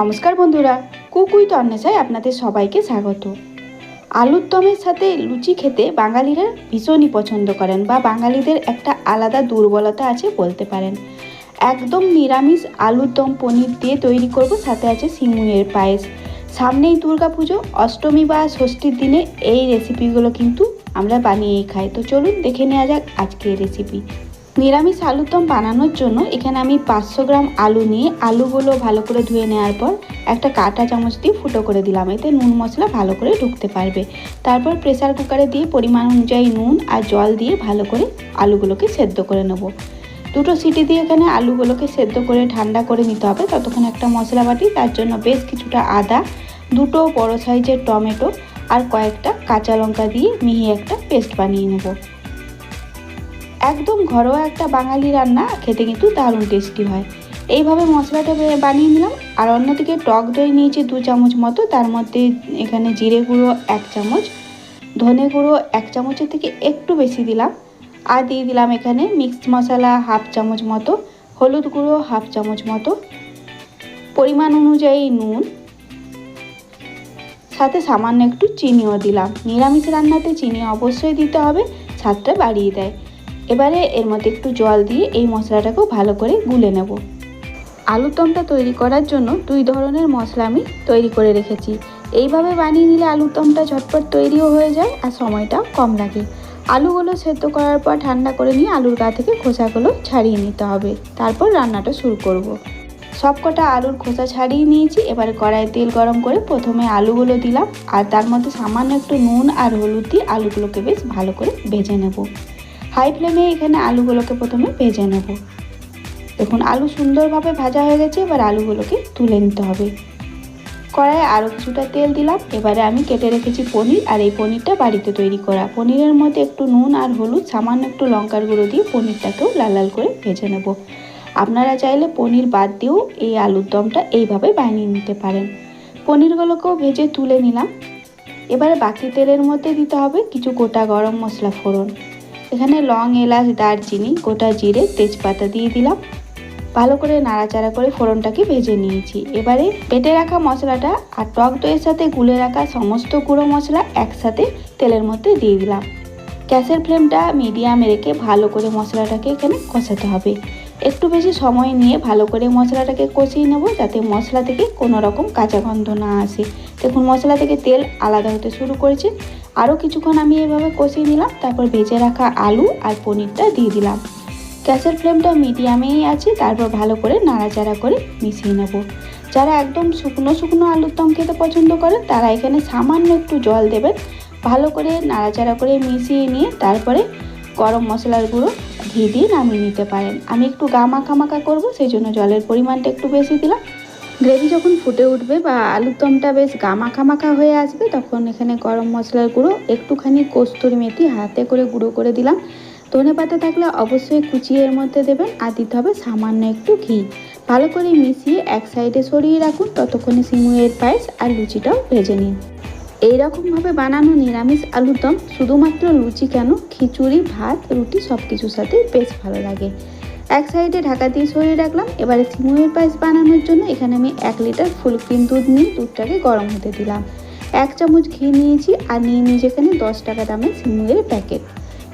নমস্কার বন্ধুরা, কুকুই তন্নেশায় আপনাদের সবাইকে স্বাগত। আলুর দমের সাথে লুচি খেতে বাঙালিরা ভীষণই পছন্দ করেন বা বাঙালিদের একটা আলাদা দুর্বলতা আছে বলতে পারেন। একদম নিরামিষ আলুর দম পনির দিয়ে তৈরি করব, সাথে আছে সিমুইয়ের পায়েস। সামনেই দুর্গাপুজো, অষ্টমী বা ষষ্ঠীর দিনে এই রেসিপিগুলো কিন্তু আমরা বানিয়েই খাই। তো চলুন দেখে নেওয়া যাক আজকের রেসিপি নিরামিষ আলুর দম বানানোর জন্য এখানে আমি পাঁচশো গ্রাম আলু নিয়ে আলুগুলো ভালো করে ধুয়ে নেওয়ার পর একটা কাঁটা চামচ দিয়ে ফুটো করে দিলাম। এতে নুন মশলা ভালো করে ঢুকতে পারবে। তারপর প্রেসার কুকারে দিয়ে পরিমাণ অনুযায়ী নুন আর জল দিয়ে ভালো করে আলুগুলোকে সেদ্ধ করে নেব। দুটো সিটি দিয়ে এখানে আলুগুলোকে সেদ্ধ করে ঠান্ডা করে নিতে হবে। ততক্ষণ একটা মশলা বাটি, তার জন্য বেশ কিছুটা আদা, দুটো বড় সাইজের টমেটো আর কয়েকটা কাঁচা লঙ্কা দিয়ে মিহি একটা পেস্ট বানিয়ে নেব। একদম ঘরোয়া একটা বাঙালি রান্না, খেতে কিন্তু দারুণ টেস্টি হয়। এইভাবে মশলাটা বানিয়ে নিলাম, আর অন্যদিকে টক দই নিয়েছি দু চামচ মতো, তার মধ্যে এখানে জিরে গুঁড়ো এক চামচ, ধনে গুঁড়ো এক চামচের থেকে একটু বেশি দিলাম, আর দিয়ে দিলাম এখানে মিক্সড মশলা হাফ চামচ মতো, হলুদ গুঁড়ো হাফ চামচ মতো, পরিমাণ অনুযায়ী নুন, সাথে সামান্য একটু চিনিও দিলাম। নিরামিষ রান্নাতে চিনি অবশ্যই দিতে হবে, স্বাদটা বাড়িয়ে দেয়। এবারে এর মধ্যে একটু জল দিয়ে এই মশলাটাকেও ভালো করে গুলে নেব। আলুর দমটা তৈরি করার জন্য দুই ধরনের মশলা আমি তৈরি করে রেখেছি। এইভাবে বানিয়ে নিলে আলুর দমটা ঝটপট তৈরিও হয়ে যায় আর সময়টাও কম লাগে। আলুগুলো সেদ্ধ করার পর ঠান্ডা করে নিয়ে আলুর গা থেকে খোসাগুলো ছাড়িয়ে নিতে হবে। তারপর রান্নাটা শুরু করব। সবকটা আলুর খোসা ছাড়িয়ে নিয়েছি। এবার কড়াইয়ে তেল গরম করে প্রথমে আলুগুলো দিলাম। আর তার মধ্যে সামান্য একটু নুন আর হলুদ দিয়ে আলুগুলোকে বেশ ভালো করে ভেজে নেব। হাই ফ্লেমে এখানে আলুগুলোকে প্রথমে ভেজে নেব। দেখুন, আলু সুন্দরভাবে ভাজা হয়ে গেছে, এবার আলুগুলোকে তুলে নিতে হবে। কড়াইয়ে আরও কিছুটা তেল দিলাম, এবারে আমি কেটে রেখেছি পনির, আর এই পনিরটা বাড়িতে তৈরি করা। পনিরের মধ্যে একটু নুন আর হলুদ, সামান্য একটু লঙ্কার গুঁড়ো দিয়ে পনিরটাকেও লাল লাল করে ভেজে নেব। আপনারা চাইলে পনির বাদ দিয়েও এই আলুর দমটা এইভাবে বানিয়ে নিতে পারেন। পনিরগুলোকেও ভেজে তুলে নিলাম। এবারে বাকি তেলের মধ্যে দিতে হবে কিছু গোটা গরম মশলা ফোড়ন। এখানে লং এলাচ, দারচিনি, গোটা জিরে, তেজপাতা দিয়ে দিলাম। ভালো করে নাড়াচাড়া করে ফোড়নটাকে ভেজে নিয়েছি। এবারে পেটে রাখা মশলাটা আর টক দইয়ের সাথে গুলে রাখা সমস্ত গুঁড়ো মশলা একসাথে তেলের মধ্যে দিয়ে দিলাম। গ্যাসের ফ্লেমটা মিডিয়ামে রেখে ভালো করে মশলাটাকে এখানে কষাতে হবে। একটু বেশি সময় নিয়ে ভালো করে মশলাটাকে কষিয়ে নেব যাতে মশলা থেকে কোনো রকম কাঁচা গন্ধ না আসে। দেখুন, মশলা থেকে তেল আলাদা হতে শুরু করেছে। আরও কিছুক্ষণ আমি এভাবে কষিয়ে নিলাম, তারপর ভেজে রাখা আলু আর পনিরটা দিয়ে দিলাম। গ্যাসের ফ্লেমটা মিডিয়ামেই আছে, তারপর ভালো করে নাড়াচাড়া করে মিশিয়ে নেব। যারা একদম শুকনো শুকনো আলুর দম খেতে পছন্দ করেন, তারা এখানে সামান্য একটু জল দেবেন। ভালো করে নাড়াচাড়া করে মিশিয়ে নিয়ে তারপরে গরম মশলার গুঁড়ো ঘি দিয়ে নামিয়ে নিতে পারেন। আমি একটু গা মাখা মাখা করব, সেই জন্য জলের পরিমাণটা একটু বেশি দিলাম। গ্রেভি যখন ফুটে উঠবে বা আলুর দমটা বেশ গা মাখা হয়ে আসবে, তখন এখানে গরম মশলার গুঁড়ো, একটুখানি কস্তুরি মেথি হাতে করে গুঁড়ো করে দিলাম। ধনে পাতা থাকলে অবশ্যই কুচিয়ে এর মধ্যে দেবেন আর দিতে হবে সামান্য একটু ঘি। ভালো করে মিশিয়ে এক সাইডে সরিয়ে রাখুন, ততক্ষণে সিমুয়ের পায়েস আর লুচিটাও ভেজে নিন। এইরকমভাবে বানানো নিরামিষ আলুর দম শুধুমাত্র লুচি কেন, খিচুড়ি, ভাত, রুটি সব কিছুর সাথে বেশ ভালো লাগে। এক সাইডে ঢাকা দিয়ে সরিয়ে রাখলাম। এবারে সিমুয়ের পায়েস বানানোর জন্য এখানে আমি এক লিটার ফুল ক্রিম দুধ নিয়ে দুধটাকে গরম হতে দিলাম। এক চামচ ঘি নিয়েছি আর নিয়ে নিয়েছি এখানে দশ টাকা দামের সিমুয়ের প্যাকেট।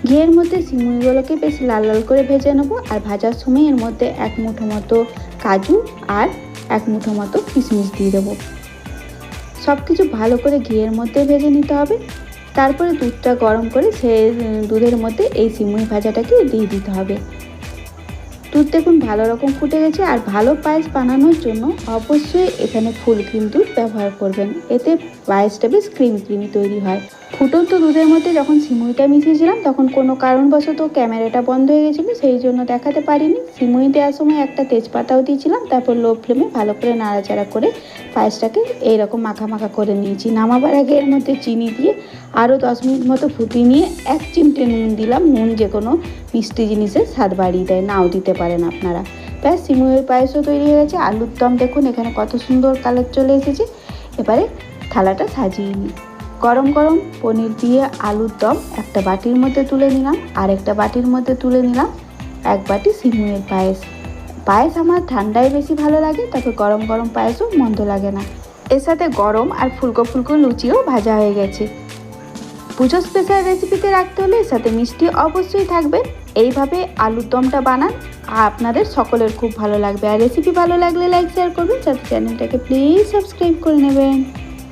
ঘিয়ের মধ্যে সিমুইগুলোকে বেশ লাল লাল করে ভেজে নেব আর ভাজার সময় এর মধ্যে এক মুঠো মতো কাজু আর এক মুঠো মতো কিশমিশ দিয়ে দেবো। সব কিছু ভালো করে ঘিয়ের মধ্যে ভেজে নিতে হবে। তারপরে দুধটা গরম করে সে, দুধের মধ্যে এই সিমুই ভাজাটাকে দিয়ে দিতে হবে। দুধ দেখুন, ভালো রকম ফুটে গেছে আর ভালো পায়েস বানানোর জন্য অবশ্যই এখানে ফুল ক্রিম দুধ ব্যবহার করবেন। এতে পায়েসটা বেশ ক্রিম ক্রিমি তৈরি হয়। ফুটন্ত দুধের মধ্যে যখন সিমুইটা মিশিয়েছিলাম, তখন কোনো কারণবশত ক্যামেরাটা বন্ধ হয়ে গেছিল, সেই জন্য দেখাতে পারিনি। সিমুই দেওয়ার সময় একটা তেজপাতাও দিয়েছিলাম, তারপর লো ফ্লেমে ভালো করে নাড়াচাড়া করে পায়েসটাকে এইরকম মাখা মাখা করে নিয়েছি। নামাবার আগে এর মধ্যে চিনি দিয়ে আরও দশ মিনিট মতো ফুটিয়ে নিয়ে এক চিমটে নুন দিলাম। নুন যে কোনো মিষ্টি জিনিসের স্বাদ বাড়িয়ে দেয়, নাও দিতে পারেন আপনারা। ব্যাস, সিমুইয়ের পায়েসও তৈরি হয়ে গেছে। আলুর দম দেখুন, এখানে কত সুন্দর কালার চলে এসেছে। এবারে থালাটা সাজিয়ে নিই। গরম গরম পনির দিয়ে আলুর দম একটা বাটির মধ্যে তুলে নিলাম আর একটা বাটির মধ্যে তুলে নিলাম, এক বাটি সিমুইয়ের পায়েস। পায়েস আমার ঠান্ডায় বেশি ভালো লাগে, তবে গরম গরম পায়েসও মন্দ লাগে না। এর সাথে গরম আর ফুলকো ফুলকো লুচিও ভাজা হয়ে গেছে। পুজো স্পেশাল রেসিপিতে রাখতে হলে এর সাথে মিষ্টি অবশ্যই থাকবে। এইভাবে আলুর দমটা বানান, আর আপনাদের সকলের খুব ভালো লাগবে। আর রেসিপি ভালো লাগলে লাইক শেয়ার করবেন। সাথে চ্যানেলটাকে প্লিজ সাবস্ক্রাইব করে নেবেন।